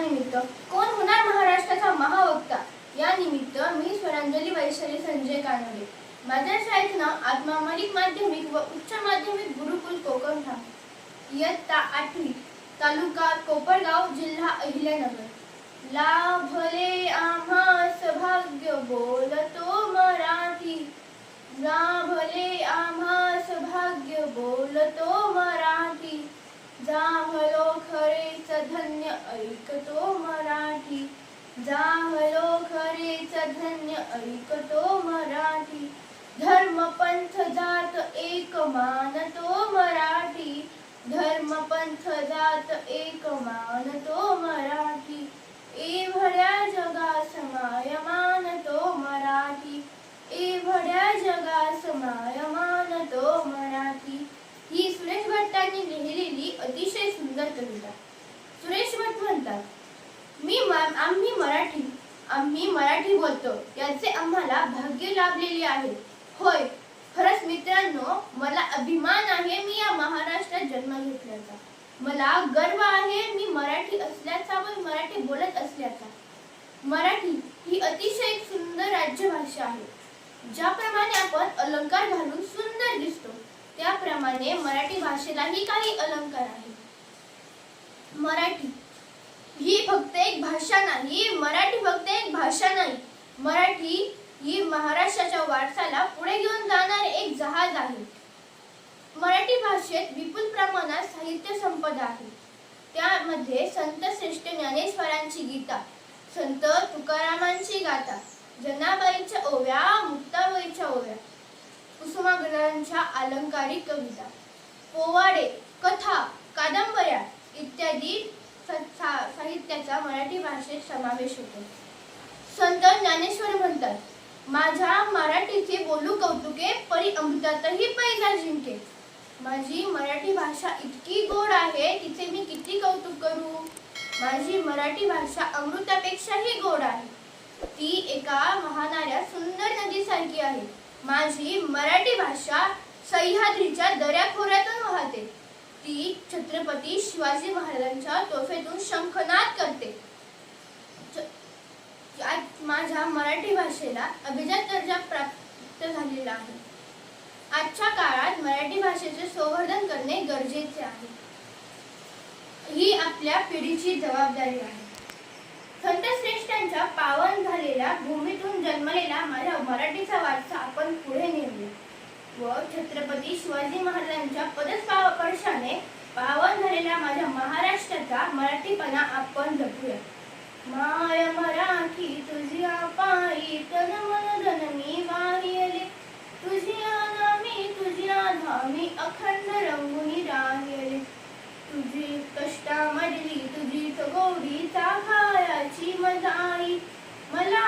निमित्त कोण होणार महाराष्ट्राचा महावक्ता? या निमित्त मी स्वरांजली वैशाली संजय कानडे. माझ्या शाळेत नाव आत्मामालिक माध्यमिक व उच्च माध्यमिक गुरुकुल कोकण इयत्ता आठवी तालुका कोपरगाव जिल्हा अहिल्यानगर. लाभले आम्हास भाग्य बोलतो मराठी लाभले आम्हास भाग्य बोलतो मराठी जाहलो खरेच धन्य ऐकतो मराठी. जाहलो खरेच धन्य ऐकतो मराठी. धर्म पंथ जात एक मानतो मराठी. धर्म पंथ जात एक मानतो मराठी. एवढ्या जगास समाय मानतो मराठी. एवढ्या जगास समाय मानतो मराठी. ही सुरेश भट्टांनी लिहिलेली अतिशय सुंदर कविता सुरेश भट म्हणतात मी मा- आम्ही मराठी आम्ही मराठी बोलतो. याचे आम्हाला भाग्य लाभलेले आहे. होय खरंच मित्रांनो मला अभिमान आहे मी या महाराष्ट्रात जन्म घेतल्याचा. मला गर्व आहे मी मराठी असल्याचा व मराठी बोलत असल्याचा. मराठी ही अतिशय सुंदर राज्यभाषा आहे. ज्याप्रमाणे आपण अलंकार घालून सुंदर दिसतो त्याप्रमाणे मराठी भाषेलाही काही अलंकार आहे मराठी ही फक्त एक भाषा नाही मराठी फक्त एक भाषा नाही. मराठी ही महाराष्ट्राच्या वारसाला पुढे घेऊन जाणारे एक जहाज आहे. मराठी भाषेत विपुल प्रमाणात साहित्य संपदा आहे. त्यामध्ये संत श्रेष्ठ ज्ञानेश्वरांची गीता संत तुकारामांची गाथा जनाबाईंच्या ओव्या मुक्ताबाईच्या ओव्या कुसुमाग्रजांच्या अलंकारिक कविता पोवाडे कथा कादंबऱ्या इत्यादी साहित्याचा मराठी भाषेत समावेश होतो. संत ज्ञानेश्वर म्हणतात माझ्या मराठीचे बोलू कौतुके परी अमृतातही पैजा जिंके. माझी मराठी भाषा इतकी गोड आहे तिचे मी किती कौतुक करू? माझी मराठी भाषा अमृतापेक्षाही गोड आहे. ती एका वाहणाऱ्या सुंदर नदीसारखी आहे. माझी मराठी भाषा सह्याद्रीच्या दऱ्याखोऱ्यातून वाहते. छत्रपती शिवाजी महाराजांच्या तोफेतून शंखनाद करते. माझ्या मराठी भाषेला अभिजात दर्जा प्राप्त झालेला आहे. आजच्या काळात मराठी भाषेचे संवर्धन करणे गरजेचे आहे. ही आपल्या पिढीची जबाबदारी आहे. संत श्रेष्ठांच्या पावन झालेल्या भूमीतून जन्मलेला माझ्या मराठीचा वारसा आपण पुढे नेऊया. व छत्रपती शिवाजी महाराजांच्या पदस्पर्शाने पावन झालेला माझ्या महाराष्ट्राचा मराठीपणा आपण जपूया. माय मराठी तुझी आपाई तन मन धन मी वाहिले तुझी आनामी तुझी आधामी अखंड रंगुनी राहिले तुझी कष्टामधली तुझी गोडीचा खायाची मजाई. मला